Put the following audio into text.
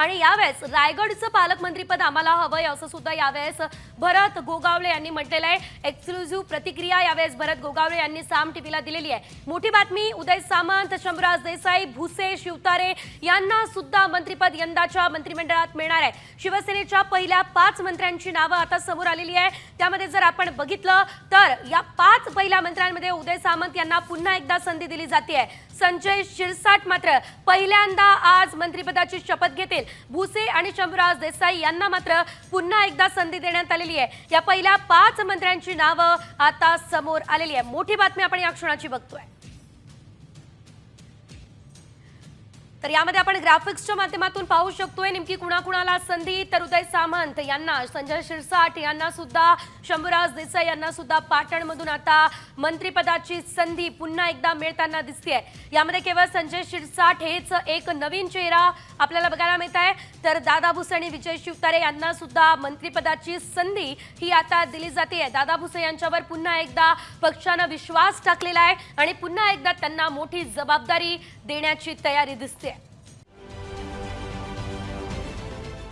आणि यावेळेस रायगडचं पालकमंत्रीपद आम्हाला हवंय असं सुद्धा यावेळेस भरत गोगावले यांनी म्हटलेलं आहे. एक्सक्लुझिव्ह प्रतिक्रिया यावेळेस भरत गोगावले यांनी साम टीव्हीला दिलेली आहे. मोठी बातमी उदय सामंत शंभराज देसाई भुसे शिवतारे यांना सुद्धा मंत्रीपद यंदाच्या मंत्रिमंडळात मिळणार आहे. शिवसेनेच्या पहिल्या पाच मंत्र्यांची नावं आता समोर आलेली आहे. त्यामध्ये जर आपण बघितलं तर या पाच पहिल्या मंत्र्यांमध्ये उदय सामंत यांना पुन्हा एकदा संधी दिली जाते. संजय शिरसाट मात्र पहिल्यांदा आज मंत्रिपदाची शपथ घेतील. भुसे आणि शंभूराज देसाई यांना मात्र पुन्हा एकदा संधी देण्यात आलेली आहे. या पहिल्या पाच मंत्र्यांची नावं आता समोर आलेली आहे मोठी बातमी आपण या क्षणाची बघतोय. तर यामध्ये आपण ग्राफिक्सच्या माध्यमातून पाहू शकतोय. नेमकी कुणाकुणाला संधी तर उदय सामंत यांना संजय शिरसाट यांना सुद्धा शंभूराज देसाई यांना सुद्धा पाटणमधून आता मंत्रिपदाची संधी पुन्हा एकदा मिळताना दिसते यामध्ये केवळ संजय शिरसाट हेच एक नवीन चेहरा आपल्याला बघायला मिळत आहे तर दादा भुसे आणि विजय शिवतारे यांना सुद्धा मंत्रिपदाची संधी ही आता दिली जाते दादा भुसे यांच्यावर पुन्हा एकदा पक्षानं विश्वास टाकलेला आहे आणि पुन्हा एकदा त्यांना मोठी जबाबदारी देण्याची तयारी दिसते